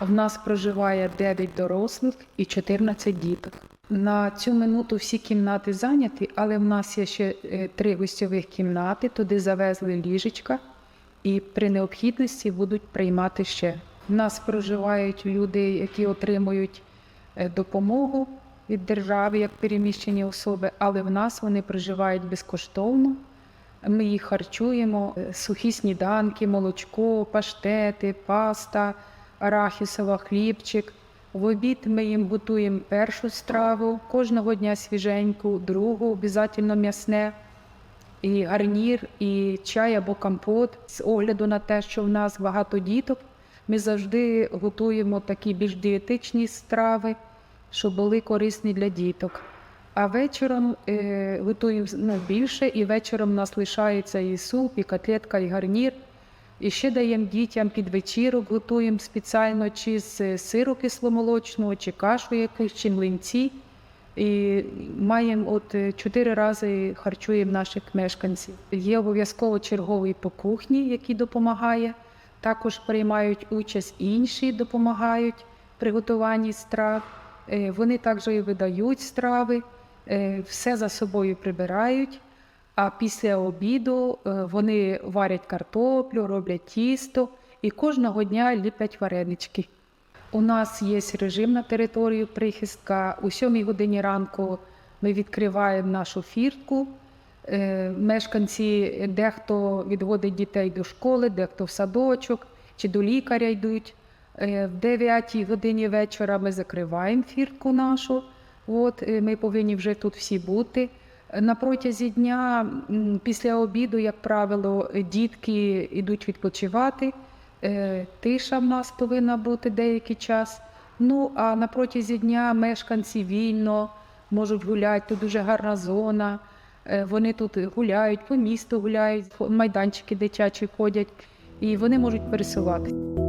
В нас проживає 9 дорослих і 14 діток. На цю минуту всі кімнати зайняті, але в нас є ще е, три гостьових кімнати, туди завезли ліжечка і при необхідності будуть приймати ще. В нас проживають люди, які отримують е, допомогу від держави як переміщені особи, але в нас вони проживають безкоштовно. Ми їх харчуємо, е, сухі сніданки, молочко, паштети, паста, арахісова, хлібчик. В обід ми їм готуємо першу страву, кожного дня свіженьку, другу, обов'язково м'ясне, і гарнір, і чай або компот. З огляду на те, що в нас багато діток, ми завжди готуємо такі більш дієтичні страви, щоб були корисні для діток. А вечором е, готуємо ну, більше, і вечором у нас лишається і суп, і котлетка, і гарнір. І ще даємо дітям під вечірок, готуємо спеціально чи з сиру кисломолочного, чи кашу якусь, чи млинці. І маємо от е, чотири рази харчуємо наших мешканців. Є обов'язково черговий по кухні, який допомагає. Також приймають участь інші, допомагають при готуванні страв. Е, Вони також і видають страви, е, все за собою прибирають. А після обіду е, вони варять картоплю, роблять тісто і кожного дня ліплять варенички. У нас є режим на територію прихистка. У сьомій годині ранку ми відкриваємо нашу фіртку. Е, Мешканці дехто відводить дітей до школи, дехто в садочок чи до лікаря йдуть. Е, В 9 годині вечора ми закриваємо фіртку нашу. От, ми повинні вже тут всі бути. На протязі дня, після обіду, як правило, дітки йдуть відпочивати. Е, Тиша в нас повинна бути деякий час. Ну а на протязі дня мешканці вільно можуть гуляти. Тут дуже гарна зона. Е, Вони тут гуляють, по місту гуляють, майданчики дитячі ходять, і вони можуть пересуватися.